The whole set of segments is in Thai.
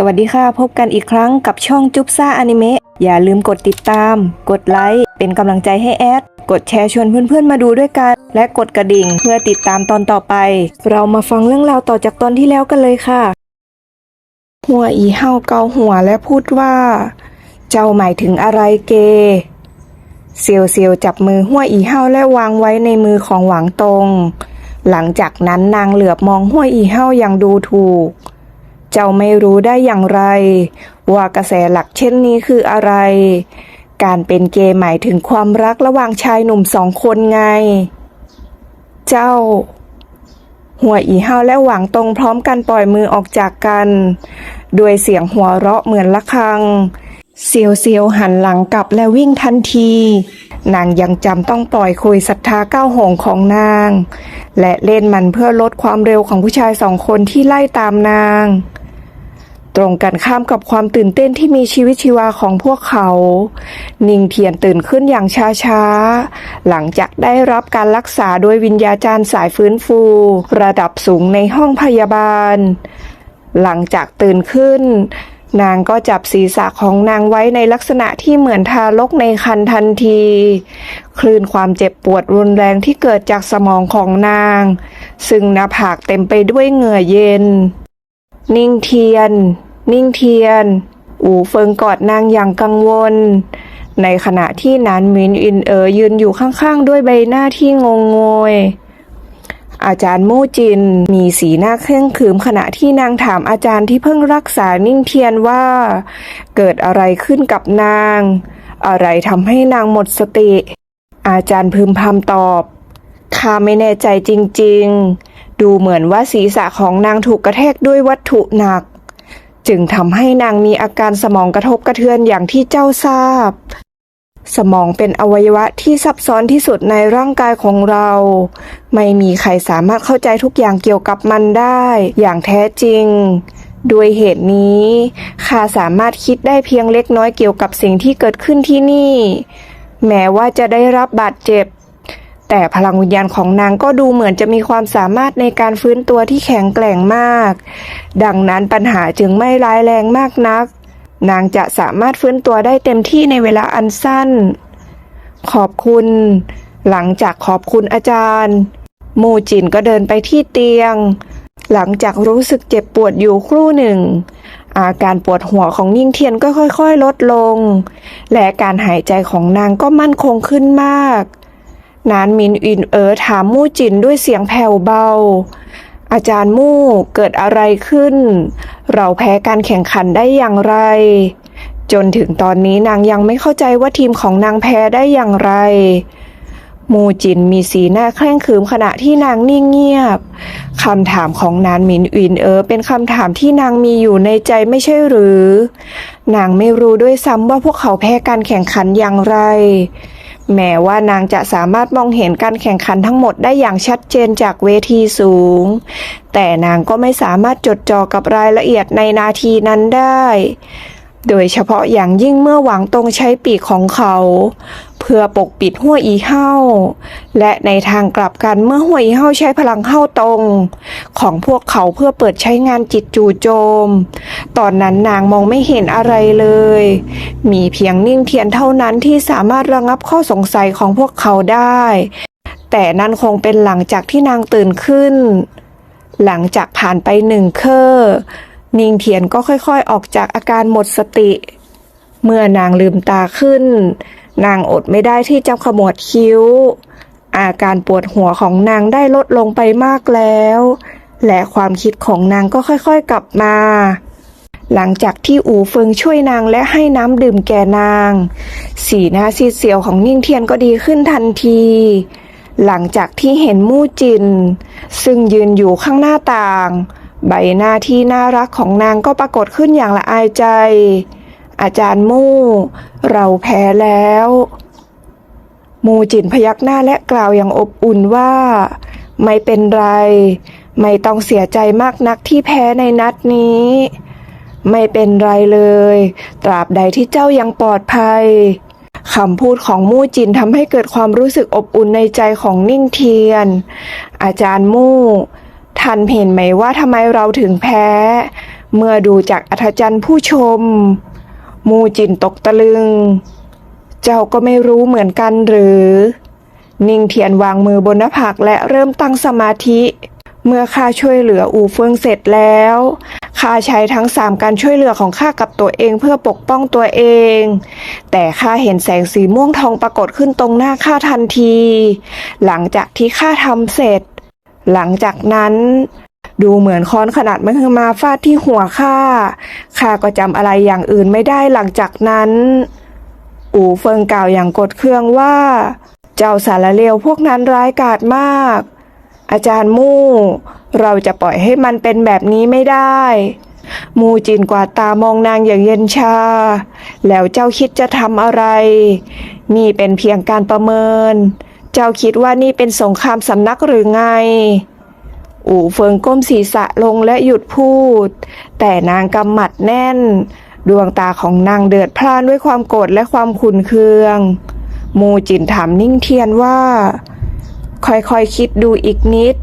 สวัสดีค่ะ พบกันอีกครั้งกับช่องจุ๊บซ่าอนิเมะอย่าลืมกดติดตาม กดไลค์เป็นกำลังใจให้แอด กดแชร์ชวนเพื่อนๆมาดูด้วยกัน และกดกระดิ่งเพื่อติดตามตอนต่อไป เรามาฟังเรื่องราวต่อจากตอนที่แล้วกันเลยค่ะ หัวอีเฮาเกาหัวและพูดว่า เจ้าหมายถึงอะไรเก เซียวเซียวจับมือหัวอีเฮาและวางไว้ในมือของหวังตง หลังจากนั้นนางเหลือบมองหัวอีเฮาอย่างดูถูก เจ้าไม่รู้ได้อย่างไร ว่ากระแสหลักเช่นนี้คืออะไร การเป็นเกย์หมายถึงความรักระหว่างชายหนุ่มสองคนไง เจ้า หัวอีห้าและหวังตรงพร้อมกันปล่อยมือออกจากกัน ด้วยเสียงหัวเราะเหมือนละคัง เซียวเซียวหันหลังกลับและวิ่งทันที นางยังจำต้องปล่อยคุยศรัทธาก้าวหงของนาง และเล่นมันเพื่อลดความเร็วของผู้ชายสองคนที่ไล่ตามนาง ตรงกันข้ามกับความตื่นเต้นที่มีชีวิตชีวาของพวกเขา นิ่งเทียนตื่นขึ้นอย่างช้าๆ หลังจากได้รับการรักษาโดยวิญญาจารย์สายฟื้นฟู ระดับสูงในห้องพยาบาล หลังจากตื่นขึ้น นางก็จับศีรษะของนางไว้ในลักษณะที่เหมือนทารกในคันทันที คลื่นความเจ็บปวดรุนแรงที่เกิดจากสมองของนาง ซึ่งหน้าผากเต็มไปด้วยเหงื่อเย็น นิ่งเทียน นิ่งเทียน อูเฟิงกอดนางอย่างกังวล ในขณะที่นานมินอินเอ๋อยืนอยู่ข้างๆ ด้วยใบหน้าที่งงงวย อาจารย์มู่จิน มีสีหน้าเคร่งขรึมขณะที่นางถามอาจารย์ที่เพิ่งรักษานิ่งเทียนว่า เกิดอะไรขึ้นกับนาง อะไรทำให้นางหมดสติ อาจารย์พึมพำตอบข้าไม่แน่ใจจริง ๆ ดูเหมือนว่าศีรษะของนางถูกกระแทกด้วยวัตถุหนัก จึงทำให้นางมีอาการสมองกระทบกระเทือนอย่างที่เจ้าทราบ สมองเป็นอวัยวะที่ซับซ้อนที่สุดในร่างกายของเรา ไม่มีใครสามารถเข้าใจทุกอย่างเกี่ยวกับมันได้ อย่างแท้จริง ด้วยเหตุนี้ข้าสามารถคิดได้เพียงเล็กน้อยเกี่ยวกับสิ่งที่เกิดขึ้นที่นี่ แม้ว่าจะได้รับบาดเจ็บ แต่พลังวิญญาณของนางก็ดูเหมือนจะมีความสามารถในการฟื้นตัวที่แข็งแกร่งมาก ดังนั้นปัญหาจึงไม่ร้ายแรงมากนัก นางจะสามารถฟื้นตัวได้เต็มที่ในเวลาอันสั้น ขอบคุณ หลังจากขอบคุณอาจารย์ มูจินก็เดินไปที่เตียง หลังจากรู้สึกเจ็บปวดอยู่ครู่หนึ่ง อาการปวดหัวของยิ่งเทียนก็ค่อยๆ ลดลง และการหายใจของนางก็มั่นคงขึ้นมาก นานมินอินเอ๋อถามมูจินด้วยเสียงแผ่วเบา อาจารย์มู่เกิดอะไรขึ้น เราแพ้การแข่งขันได้อย่างไร จนถึงตอนนี้นางยังไม่เข้าใจว่าทีมของนางแพ้ได้อย่างไร มูจินมีสีหน้าเคร่งขรึมขณะที่นางนิ่งเงียบคำถามของนานหมินอินเออเป็นคำถามที่นางมีอยู่ในใจไม่ใช่หรือ นางไม่รู้ด้วยซ้ำว่าพวกเขาแพ้การแข่งขันอย่างไร แม้ว่านางจะสามารถมองเห็นการแข่งขันทั้งหมดได้อย่างชัดเจนจากเวทีสูง แต่นางก็ไม่สามารถจดจ่อกับรายละเอียดในนาทีนั้นได้ โดยเฉพาะอย่างยิ่งเมื่อหวังตรงใช้ปีกของเขา เพื่อปกปิดหัวอีเห้า และในทางกลับกันเมื่อหัวอีเห้าใช้พลังเข้าตรง ของพวกเขาเพื่อเปิดใช้งานจิตจู่โจม ตอนนั้นนางมองไม่เห็นอะไรเลย มีเพียงนิ่งเทียนเท่านั้นที่สามารถระงับข้อสงสัยของพวกเขาได้ แต่นั่นคงเป็นหลังจากที่นางตื่นขึ้น หลังจากผ่านไปหนึ่งเคอนิ่งเทียนก็ค่อยๆ ออกจากอาการหมดสติ เมื่อนางลืมตาขึ้น นางอดไม่ได้ที่จะขมวดคิ้ว อาการปวดหัวของนางได้ลดลงไปมากแล้ว และความคิดของนางก็ค่อยๆกลับมา หลังจากที่อูเฟิงช่วยนางและให้น้ำดื่มแก่นาง สีหน้าซีดเสียวของนิ่งเทียนก็ดีขึ้นทันที หลังจากที่เห็นมู่จิน ซึ่งยืนอยู่ข้างหน้าต่าง ใบหน้าที่น่ารักของนางก็ปรากฏขึ้นอย่างละอายใจ อาจารย์มู่ เราแพ้แล้ว มูจินพยักหน้าและกล่าวอย่างอบอุ่นว่า ไม่เป็นไร ไม่ต้องเสียใจมากนักที่แพ้ในนัดนี้ ไม่เป็นไรเลย ตราบใดที่เจ้ายังปลอดภัยคำพูดของมู่จินทำให้เกิดความรู้สึกอบอุ่นในใจของนิ่งเทียน อาจารย์มู่ท่านเห็นไหมว่าทำไมเราถึงแพ้ เมื่อดูจากอัธจันทร์ผู้ชม มูจินตกตะลึง เจ้าก็ไม่รู้เหมือนกันหรือ นิ่งเทียนวางมือบนหน้าผากและเริ่มตั้งสมาธิ เมื่อข้าช่วยเหลืออูเฟิงเสร็จแล้วข้าใช้ทั้งสามการช่วยเหลือของข้ากับตัวเองเพื่อปกป้องตัวเอง แต่ข้าเห็นแสงสีม่วงทองปรากฏขึ้นตรงหน้าข้าทันที หลังจากที่ข้าทำเสร็จ หลังจากนั้น ดูเหมือนค้อนขนาดมันคือมาฟาดที่หัวข้าข้าก็จำอะไรอย่างอื่นไม่ได้หลังจากนั้น อูเฟิงกล่าวอย่างกดเครื่องว่า เจ้าสารเลวพวกนั้นร้ายกาจมาก อาจารย์มู่ เราจะปล่อยให้มันเป็นแบบนี้ไม่ได้ มูจินกวาดตามองนางอย่างเย็นชา แล้วเจ้าคิดจะทำอะไร นี่เป็นเพียงการประเมิน เจ้าคิดว่านี่เป็นสงครามสำนักหรือไง อู่เฟิงก้มศีรษะลงและหยุดพูด แต่นางกำหมัดแน่น ดวงตาของนางเดือดพล่านด้วยความโกรธและความขุนเคือง มูจินถามนิ่งเทียนว่า ค่อยๆคคิดดูอีกนิด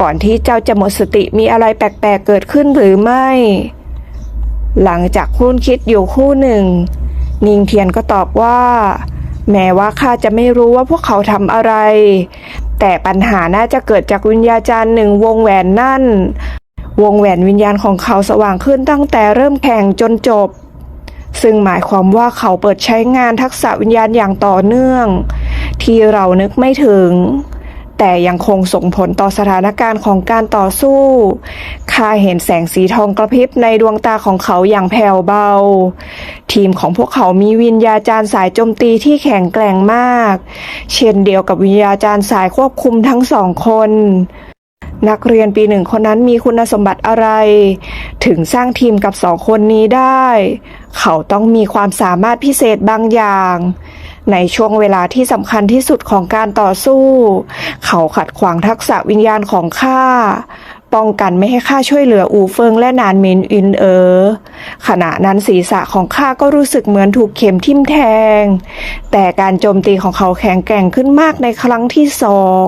ก่อนที่เจ้าจะหมดสติมีอะไรแปลกๆเกิดขึ้นหรือไม่ หลังจากคุ้นคิดอยู่คู่หนึ่ง นิงเทียนก็ตอบว่าแม้ว่าข้าจะไม่รู้ว่าพวกเขาทำอะไร แต่ปัญหาน่าจะเกิดจากวิญญาจารย์หนึ่งวงแหวนนั่น วงแหวนวิญญาณของเขาสว่างขึ้นตั้งแต่เริ่มแข่งจนจบ ซึ่งหมายความว่าเขาเปิดใช้งานทักษะวิญญาณอย่างต่อเนื่อง ที่เรานึกไม่ถึง แต่ยังคงส่งผลต่อสถานการณ์ของการต่อสู้ข้าเห็นแสงสีทองกระพริบในดวงตาของเขาอย่างแผ่วเบา ทีมของพวกเขามีวิญญาจารย์สายโจมตีที่แข็งแกร่งมาก เช่นเดียวกับวิญญาจารย์สายควบคุมทั้งสองคน นักเรียนปีหนึ่งคนนั้นมีคุณสมบัติอะไร ถึงสร้างทีมกับสองคนนี้ได้ เขาต้องมีความสามารถพิเศษบางอย่าง ในช่วงเวลาที่สำคัญที่สุดของการต่อสู้ เขาขัดขวางทักษะวิญญาณของข้าป้องกันไม่ให้ข้าช่วยเหลืออูเฟิงและนานมินอินเออ ขณะนั้นศีรษะของข้าก็รู้สึกเหมือนถูกเข็มทิ่มแทง แต่การโจมตีของเขาแข็งแกร่งขึ้นมากในครั้งที่สอง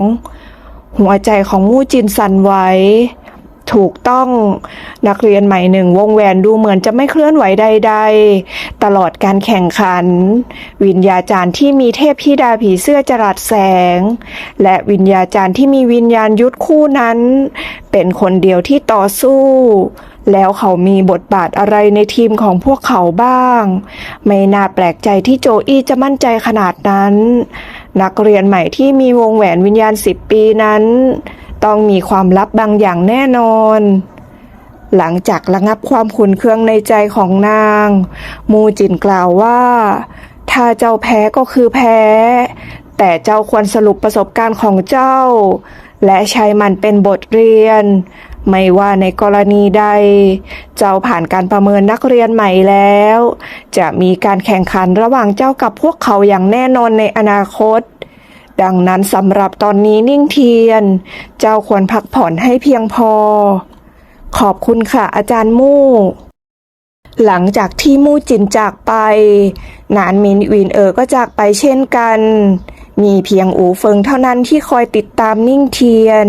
หัวใจของมู่จินสั่นไหว ถูกต้องนักเรียนใหม่หนึ่งวงแหวนดูเหมือนจะไม่เคลื่อนไหวใด ๆ ตลอดการแข่งขัน วิญญาจารย์ที่มีเทพธิดาผีเสื้อจรัสแสง และวิญญาจารย์ที่มีวิญญาณยุทธคู่นั้น เป็นคนเดียวที่ต่อสู้ แล้วเขามีบทบาทอะไรในทีมของพวกเขาบ้าง ไม่น่าแปลกใจที่โจอี้จะมั่นใจขนาดนั้น นักเรียนใหม่ที่มีวงแหวนวิญญาณสิบปีนั้น ต้องมีความลับบางอย่างแน่นอน หลังจากระงับความขุนเคืองในใจของนาง มูจินกล่าวว่า ถ้าเจ้าแพ้ก็คือแพ้ แต่เจ้าควรสรุปประสบการณ์ของเจ้า และใช้มันเป็นบทเรียน ไม่ว่าในกรณีใด เจ้าผ่านการประเมินนักเรียนใหม่แล้ว จะมีการแข่งขันระหว่างเจ้ากับพวกเขาอย่างแน่นอนในอนาคต ดังนั้นสำหรับตอนนี้นิ่งเทียน เจ้าควรพักผ่อนให้เพียงพอ ขอบคุณค่ะอาจารย์มู่ หลังจากที่มู่จินจากไป นานมินวินเออก็จากไปเช่นกัน มีเพียงอูเฟิงเท่านั้นที่คอยติดตามนิ่งเทียน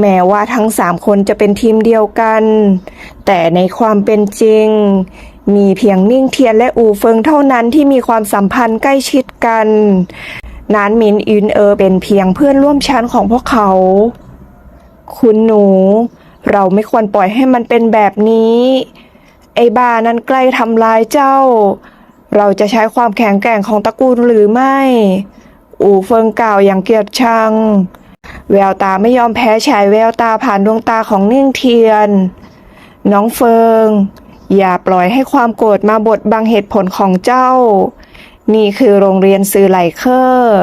แม้ว่าทั้งสามคนจะเป็นทีมเดียวกัน แต่ในความเป็นจริงมีเพียงนิ่งเทียนและอูเฟิงเท่านั้นที่มีความสัมพันธ์ใกล้ชิดกัน นานมินอินเออเป็นเพียงเพื่อนร่วมชั้นของพวกเขา คุณหนู เราไม่ควรปล่อยให้มันเป็นแบบนี้ ไอ้บ้านั้นใกล้ทำลายเจ้า เราจะใช้ความแข็งแกร่งของตระกูลหรือไม่ อูเฟิงกล่าวอย่างเกียดชัง แววตาไม่ยอมแพ้ฉายแววตาผ่านดวงตาของนิ่งเทียน น้องเฟิง อย่าปล่อยให้ความโกรธมาบดบังเหตุผลของเจ้า นี่คือโรงเรียนซื้อไหลเคอร์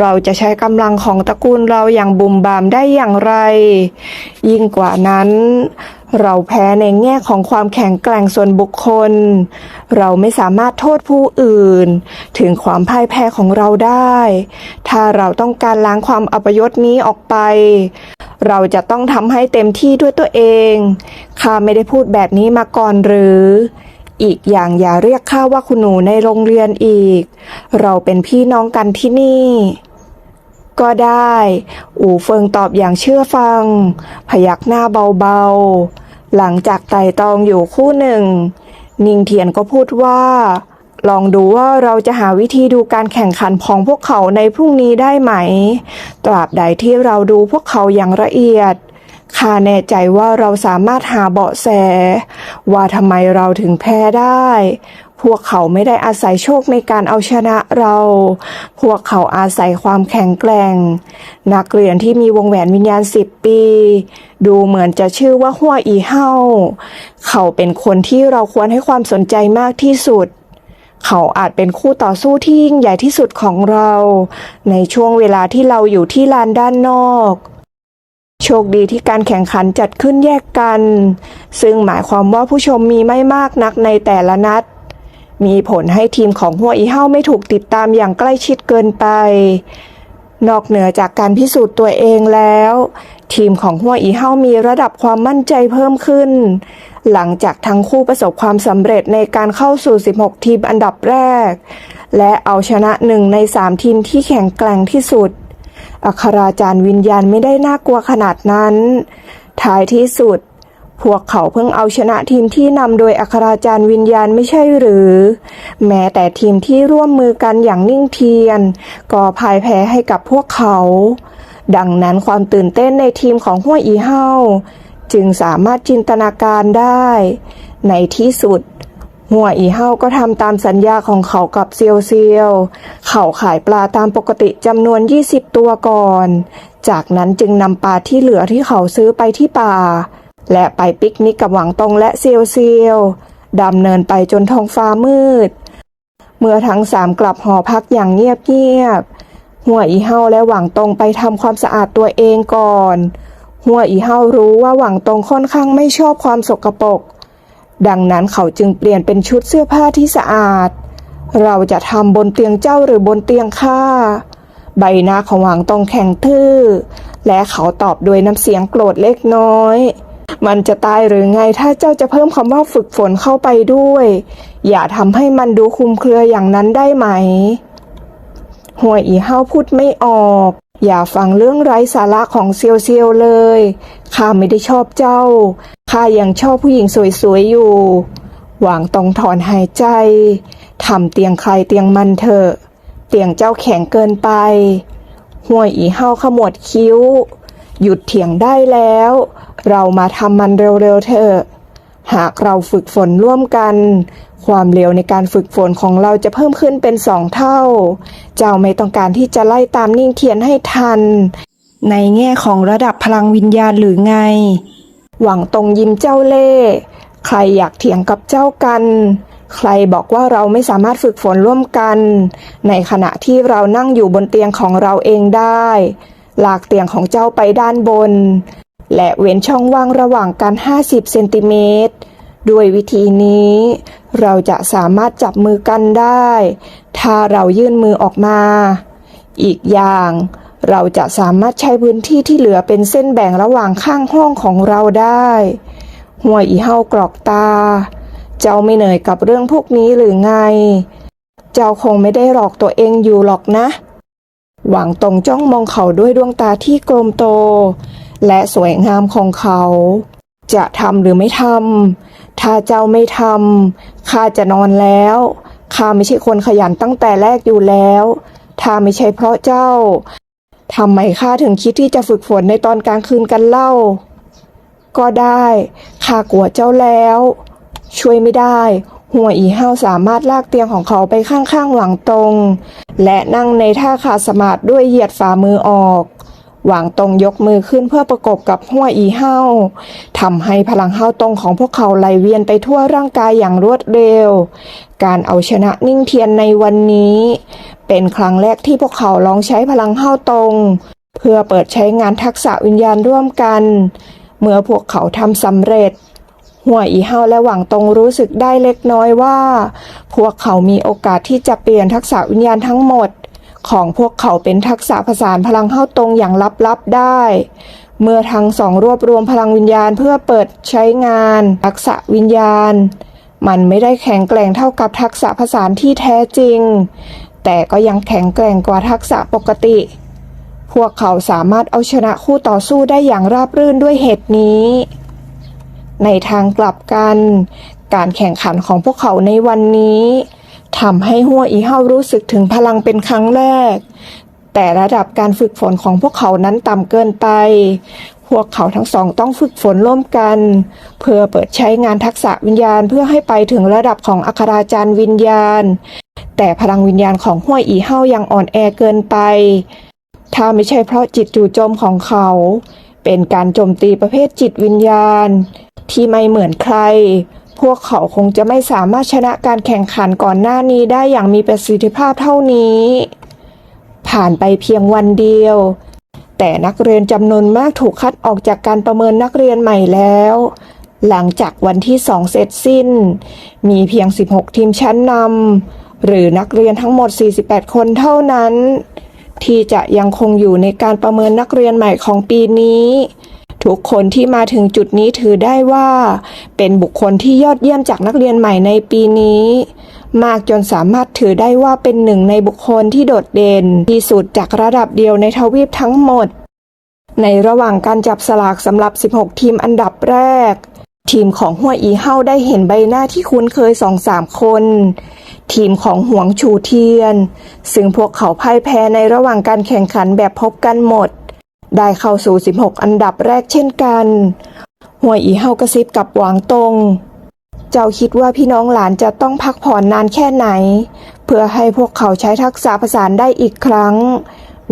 เราจะใช้กำลังของตระกูลเราอย่างบุมบามได้อย่างไร ยิ่งกว่านั้น เราแพ้ในแง่ของความแข็งแกร่งส่วนบุคคล เราไม่สามารถโทษผู้อื่น ถึงความพ่ายแพ้ของเราได้ ถ้าเราต้องการล้างความอัปยศนี้ออกไป เราจะต้องทำให้เต็มที่ด้วยตัวเองข้าไม่ได้พูดแบบนี้มาก่อนหรือ อีกอย่างอย่าเรียกข้าว่าคุณหนูในโรงเรียนอีก เราเป็นพี่น้องกันที่นี่ ก็ได้ อูเฟิงตอบอย่างเชื่อฟัง พยักหน้าเบาๆ หลังจากไต่ตองอยู่คู่หนึ่ง นิงเทียนก็พูดว่า ลองดูว่าเราจะหาวิธีดูการแข่งขันของพวกเขาในพรุ่งนี้ได้ไหม ตราบใดที่เราดูพวกเขาอย่างละเอียด ข้าแน่ใจว่าเราสามารถหาเบาะแส ว่าทำไมเราถึงแพ้ได้ พวกเขาไม่ได้อาศัยโชคในการเอาชนะเรา พวกเขาอาศัยความแข็งแกร่ง นักเรียนที่มีวงแหวนวิญญาณสิบปี ดูเหมือนจะชื่อว่าหัวอีเฮาเขาเป็นคนที่เราควรให้ความสนใจมากที่สุดเขาอาจเป็นคู่ต่อสู้ที่ยิ่งใหญ่ที่สุดของเรา ในช่วงเวลาที่เราอยู่ที่ลานด้านนอก โชคดีที่การแข่งขันจัดขึ้นแยกกัน ซึ่งหมายความว่าผู้ชมมีไม่มากนักในแต่ละนัด มีผลให้ทีมของหัวอีเฮาไม่ถูกติดตามอย่างใกล้ชิดเกินไป นอกเหนือจากการพิสูจน์ตัวเองแล้ว ทีมของหัวอีเฮามีระดับความมั่นใจเพิ่มขึ้น หลังจากทั้งคู่ประสบความสำเร็จในการเข้าสู่ 16 ทีมอันดับแรก และเอาชนะหนึ่งในสามทีมที่แข็งแกร่งที่สุด อัคราจารย์วิญญาณไม่ได้น่ากลัวขนาดนั้น ท้ายที่สุด พวกเขาเพิ่งเอาชนะทีมที่นำโดยอัคราจารย์วิญญาณไม่ใช่หรือ แม้แต่ทีมที่ร่วมมือกันอย่างนิ่งเทียน ก็พ่ายแพ้ให้กับพวกเขา ดังนั้นความตื่นเต้นในทีมของห้วยอีเฮาจึงสามารถจินตนาการได้ ในที่สุด หัวอีเฮาก็ทำตามสัญญาของเขากับเซียวเซียว เขาขายปลาตามปกติจำนวน 20 ตัวก่อน จากนั้นจึงนำปลาที่เหลือที่เขาซื้อไปที่ป่า และไปปิกนิกกับหวังตงและเซียวเซียวดำเนินไปจนท้องฟ้ามืด เมื่อทั้งสามกลับหอพักอย่างเงียบๆหัวอีเฮาและหวังตงไปทำความสะอาดตัวเองก่อน หัวอีเฮารู้ว่าหวังตงค่อนข้างไม่ชอบความสกปรก ดังนั้นเขาจึงเปลี่ยนเป็นชุดเสื้อผ้าที่สะอาด เราจะทำบนเตียงเจ้าหรือบนเตียงข้าใบหน้าของหวังตองแข็งทื่อ และเขาตอบด้วยน้ำเสียงโกรธเล็กน้อย มันจะตายหรือไงถ้าเจ้าจะเพิ่มคำว่าฝึกฝนเข้าไปด้วย อย่าทำให้มันดูคุมเครืออย่างนั้นได้ไหม หัวอีเฮาพูดไม่ออก อย่าฟังเรื่องไร้สาระของเซียวเซียวเลย ข้าไม่ได้ชอบเจ้า ข้ายังชอบผู้หญิงสวยๆอยู่ หวางตองถอนหายใจ ทำเตียงใครเตียงมันเถอะ เตียงเจ้าแข็งเกินไปหัวอีเฮาขมวดคิ้ว หยุดเถียงได้แล้ว เรามาทำมันเร็วๆเถอะ หากเราฝึกฝนร่วมกัน ความเร็วในการฝึกฝนของเราจะเพิ่มขึ้นเป็นสองเท่า เจ้าไม่ต้องการที่จะไล่ตามนิ่งเทียนให้ทัน ในแง่ของระดับพลังวิญญาณหรือไง หวังตรงยิ้มเจ้าเล่ ใครอยากเถียงกับเจ้ากัน ใครบอกว่าเราไม่สามารถฝึกฝนร่วมกัน ในขณะที่เรานั่งอยู่บนเตียงของเราเองได้ลากเตียงของเจ้าไปด้านบน และเว้นช่องว่างระหว่างกัน 50 เซนติเมตร ด้วยวิธีนี้ เราจะสามารถจับมือกันได้ ถ้าเรายื่นมือออกมา อีกอย่าง เราจะสามารถใช้พื้นที่ที่เหลือเป็นเส้นแบ่งระหว่างข้างห้องของเราได้หัวอีเฮากรอกตา เจ้าไม่เหนื่อยกับเรื่องพวกนี้หรือไง เจ้าคงไม่ได้หลอกตัวเองอยู่หรอกนะ หวังตรงจ้องมองเขาด้วยดวงตาที่กลมโต และสวยงามของเขา จะทำหรือไม่ทำ ถ้าเจ้าไม่ทำข้าจะนอนแล้วข้าไม่ใช่คนขยันตั้งแต่แรกอยู่แล้ว ถ้าไม่ใช่เพราะเจ้าทำไมข้าถึงคิดที่จะฝึกฝนในตอนกลางคืนกันเล่า ก็ได้ข้ากลัวเจ้าแล้ว ช่วยไม่ได้หัวอีห้าวสามารถลากเตียงของเขาไปข้างๆหวังตรง และนั่งในท่าขาสมาธิด้วยเหยียดฝ่ามือออก หวังตรงยกมือขึ้นเพื่อประกบกับหัวอีห้าทำให้พลังห้าตรงของพวกเขาไหลเวียนไปทั่วร่างกายอย่างรวดเร็ว การเอาชนะนิ่งเทียนในวันนี้ เป็นครั้งแรกที่พวกเขาลองใช้พลังห้าตรง เพื่อเปิดใช้งานทักษะวิญญาณร่วมกัน เมื่อพวกเขาทำสำเร็จหัวอีเฮาและหวังตรงรู้สึกได้เล็กน้อยว่า พวกเขามีโอกาสที่จะเปลี่ยนทักษะวิญญาณทั้งหมด ของพวกเขาเป็นทักษะผสานพลังเข้าตรงอย่างลับๆได้ เมื่อทั้งสองรวบรวมพลังวิญญาณเพื่อเปิดใช้งาน ทักษะวิญญาณ มันไม่ได้แข็งแกร่งเท่ากับทักษะผสานที่แท้จริง แต่ก็ยังแข็งแกร่งกว่าทักษะปกติ พวกเขาสามารถเอาชนะคู่ต่อสู้ได้อย่างราบรื่นด้วยเหตุนี้ ในทางกลับกัน การแข่งขันของพวกเขาในวันนี้ ทำให้หัวอีเฮารู้สึกถึงพลังเป็นครั้งแรก แต่ระดับการฝึกฝนของพวกเขานั้นต่ำเกินไป พวกเขาทั้งสองต้องฝึกฝนร่วมกัน เพื่อเปิดใช้งานทักษะวิญญาณเพื่อให้ไปถึงระดับของอัคราจารย์วิญญาณ แต่พลังวิญญาณของห้วยอีเฮายังอ่อนแอเกินไป ถ้าไม่ใช่เพราะจิตจู่โจมของเขา เป็นการโจมตีประเภทจิตวิญญาณ ที่ไม่เหมือนใคร พวกเขาคงจะไม่สามารถชนะการแข่งขันก่อนหน้านี้ได้อย่างมีประสิทธิภาพเท่านี้ ผ่านไปเพียงวันเดียว แต่นักเรียนจำนวนมากถูกคัดออกจากการประเมินนักเรียนใหม่แล้ว หลังจากวันที่สองเสร็จสิ้น มีเพียง 16 ทีมชั้นนำหรือนักเรียนทั้งหมด 48 คนเท่านั้น ที่จะยังคงอยู่ในการประเมินนักเรียนใหม่ของปีนี้ ทุกคนที่มาถึงจุดนี้ถือได้ว่า เป็นบุคคลที่ยอดเยี่ยมจากนักเรียนใหม่ในปีนี้ มากจนสามารถถือได้ว่าเป็นหนึ่งในบุคคลที่โดดเด่นที่สุดจากระดับเดียวในทวีปทั้งหมด ในระหว่างการจับสลากสำหรับ 16 ทีมอันดับแรก ทีมของหัวอีเฮาได้เห็นใบหน้าที่คุ้นเคยสองสามคน ทีมของหวงชูเทียน ซึ่งพวกเขาพ่ายแพ้ในระหว่างการแข่งขันแบบพบกันหมด ได้เข้าสู่ 16 อันดับแรกเช่นกันหัวอีเฮากระซิบกับหวางตง เจ้าคิดว่าพี่น้องหลานจะต้องพักผ่อนนานแค่ไหน เพื่อให้พวกเขาใช้ทักษะประสาได้อีกครั้ง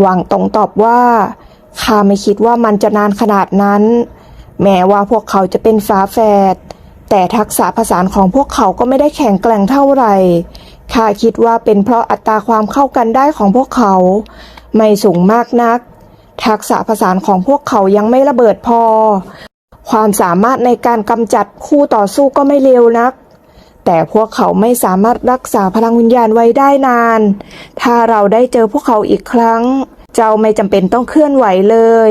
หวางตงตอบว่าข้าไม่คิดว่ามันจะนานขนาดนั้น แม้ว่าพวกเขาจะเป็นฝาแฝดแต่ทักษะประสาของพวกเขาก็ไม่ได้แข็งแกร่งเท่าไหร่ข้าคิดว่าเป็นเพราะอัตราความเข้ากันได้ของพวกเขา ไม่สูงมากนัก ทักษะประสาของพวกเขายังไม่ระเบิดพอ ความสามารถในการกำจัดคู่ต่อสู้ก็ไม่เร็วนัก แต่พวกเขาไม่สามารถรักษาพลังวิญญาณไว้ได้นาน ถ้าเราได้เจอพวกเขาอีกครั้ง เจ้าไม่จำเป็นต้องเคลื่อนไหวเลย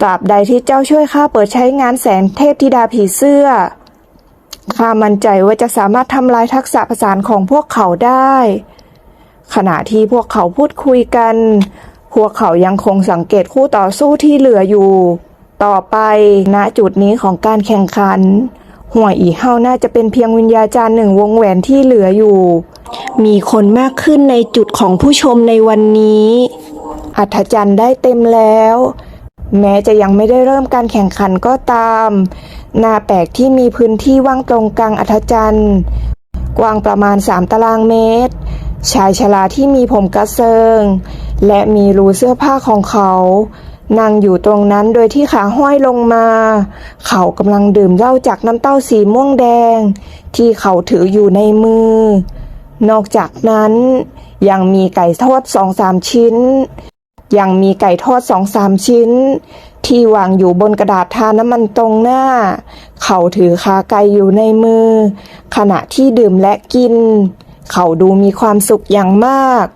ตราบใดที่เจ้าช่วยข้าเปิดใช้งานแสนเทพธิดาผีเสื้อข้ามั่นใจว่าจะสามารถทำลายทักษะประสาของพวกเขาได้ ขณะที่พวกเขาพูดคุยกัน พวกเขายังคงสังเกตคู่ต่อสู้ที่เหลืออยู่ ต่อไปณจุดนี้ของการแข่งขัน หัวอีเฮาน่าจะเป็นเพียงวิญญาจารย์หนึ่งวงแหวนที่เหลืออยู่ มีคนมากขึ้นในจุดของผู้ชมในวันนี้ อัธจันทร์ได้เต็มแล้ว แม้จะยังไม่ได้เริ่มการแข่งขันก็ตามนาแปลกที่มีพื้นที่ว่างตรงกลางอัธจันทร์กว้างประมาณ 3 ตารางเมตร ชายชราที่มีผมกระเซิง และมีรูเสื้อผ้าของเขา นั่งอยู่ตรงนั้นโดยที่ขาห้อยลงมา เขากำลังดื่มเหล้าจากน้ำเต้าสีม่วงแดง ที่เขาถืออยู่ในมือ นอกจากนั้น ยังมีไก่ทอดสองสามชิ้น ยังมีไก่ทอดสองสามชิ้น ที่วางอยู่บนกระดาษทาน้ำมันตรงหน้า เขาถือขาไก่อยู่ในมือ ขณะที่ดื่มและกิน เขาดูมีความสุขอย่างมาก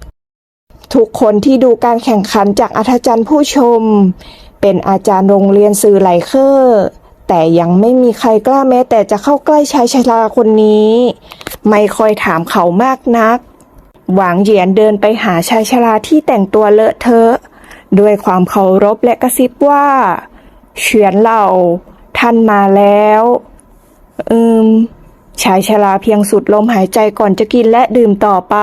ทุกคนที่ดูการแข่งขันจากอัธจันทร์ผู้ชม เป็นอาจารย์โรงเรียนสื่อไหลเคอร์แต่ยังไม่มีใครกล้าแม้ แต่จะเข้าใกล้ชายชราคนนี้ ไม่ค่อยถามเขามากนัก หวางเหยียนเดินไปหาชายชราที่แต่งตัวเลอะเทอะ ด้วยความเคารพและกระซิบว่า เฉียนเหล่าท่านมาแล้ว อืม ชายชราเพียงสุดลมหายใจก่อนจะกินและดื่มต่อไป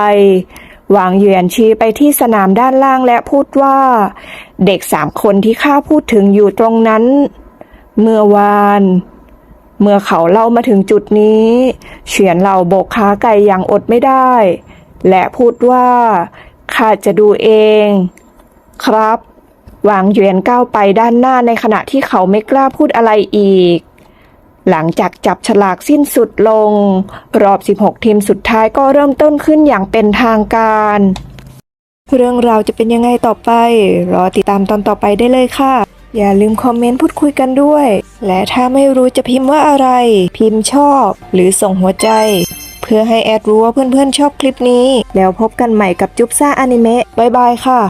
หวางเหยียนชี้ไปที่สนามด้านล่างและพูดว่า เด็กสามคนที่ข้าพูดถึงอยู่ตรงนั้น เมื่อวาน เมื่อเขาเล่ามาถึงจุดนี้เฉียนเหล่าโบกขาไก่อย่างอดไม่ได้ และพูดว่าข้าจะดูเอง ครับหวางเหวียนก้าวไปด้านหน้าในขณะที่เขาไม่กล้าพูดอะไรอีก หลังจากจับฉลากสิ้นสุดลง รอบ 16 ทีมสุดท้ายก็เริ่มต้นขึ้นอย่างเป็นทางการ เรื่องราวจะเป็นยังไงต่อไป รอติดตามตอนต่อไปได้เลยค่ะ อย่าลืมคอมเมนต์พูดคุยกันด้วย และถ้าไม่รู้จะพิมพ์ว่าอะไร พิมพ์ชอบ หรือส่งหัวใจ เพื่อให้แอดรู้ว่าเพื่อนๆชอบคลิปนี้ แล้วพบกันใหม่กับจุ๊บซ่าอนิเมะบ๊ายบายค่ะ